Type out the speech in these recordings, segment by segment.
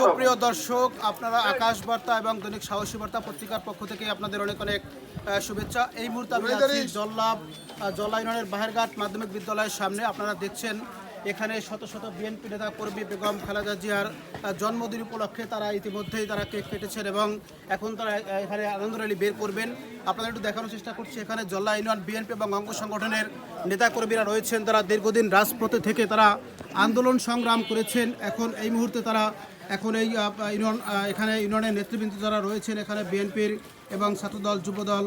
সুপ্রিয় দর্শক আপনারা আকাশ বার্তা এবং দৈনিক সাহসী বার্তা পত্রিকার পক্ষ থেকে আপনাদের অনেক অনেক শুভেচ্ছা। এই মুহূর্তে আমি আছি জল্লাভ জল্লা ইউনিয়নের বাহেরঘাট মাধ্যমিক বিদ্যালয়ের সামনে। আপনারা দেখছেন এখানে শত শত বিএনপি নেতা কর্মী, বেগম খালেদা জিয়ার জন্মদিন উপলক্ষে তারা ইতিমধ্যেই তারা কেক কেটেছেন এবং এখন তারা এখানে আনন্দ র্যালি বের করবেন। আপনাদের একটু দেখানোর চেষ্টা করছি, এখানে জল্লা ইউনিয়ন বিএনপি এবং অঙ্গ সংগঠনের নেতাকর্মীরা রয়েছেন। তারা দীর্ঘদিন রাজপথে থেকে তারা আন্দোলন সংগ্রাম করেছেন। এখন এই মুহূর্তে তারা, এখন এই ইউনিয়ন এখানে ইউনিয়নের নেতৃবৃন্দ যারা রয়েছেন, এখানে বিএনপির এবং ছাত্রদল, যুবদল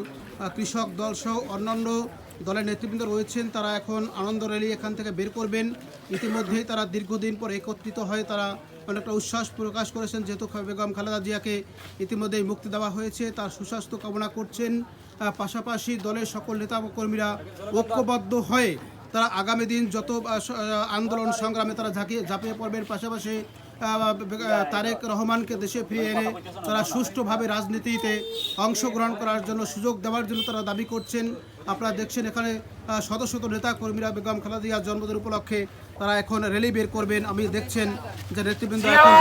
কৃষক দল সহ অন্যান্য দলের নেতৃবৃন্দ রয়েছেন, তারা এখন আনন্দ র্যালি এখান থেকে বের করবেন। ইতিমধ্যেই তারা দীর্ঘদিন পর একত্রিত হয়ে তারা অনেকটা উচ্ছ্বাস প্রকাশ করেছেন, যেহেতু বেগম খালেদা জিয়াকে ইতিমধ্যেই মুক্তি দেওয়া হয়েছে, তার সুস্বাস্থ্য কামনা করছেন। পাশাপাশি দলের সকল নেতা কর্মীরা ঐক্যবদ্ধ হয়ে তারা আগামী দিন যত আন্দোলন সংগ্রামে তারা ঝাঁকিয়ে, ঝাঁপিয়ে পড়বেন। পাশাপাশি তারেক রহমানকে দেশে ফিরিয়ে এনে তারা সুষ্ঠুভাবে রাজনীতিতে অংশগ্রহণ করার জন্য সুযোগ দেওয়ার জন্য তারা দাবি করছেন। আপনারা দেখছেন এখানে শত শত নেতা কর্মীরা বেগম খালাদিয়ার জন্মদিন উপলক্ষে তারা এখন র্যালি বের করবেন। আমি দেখছেন যে নেতৃবৃন্দ এখন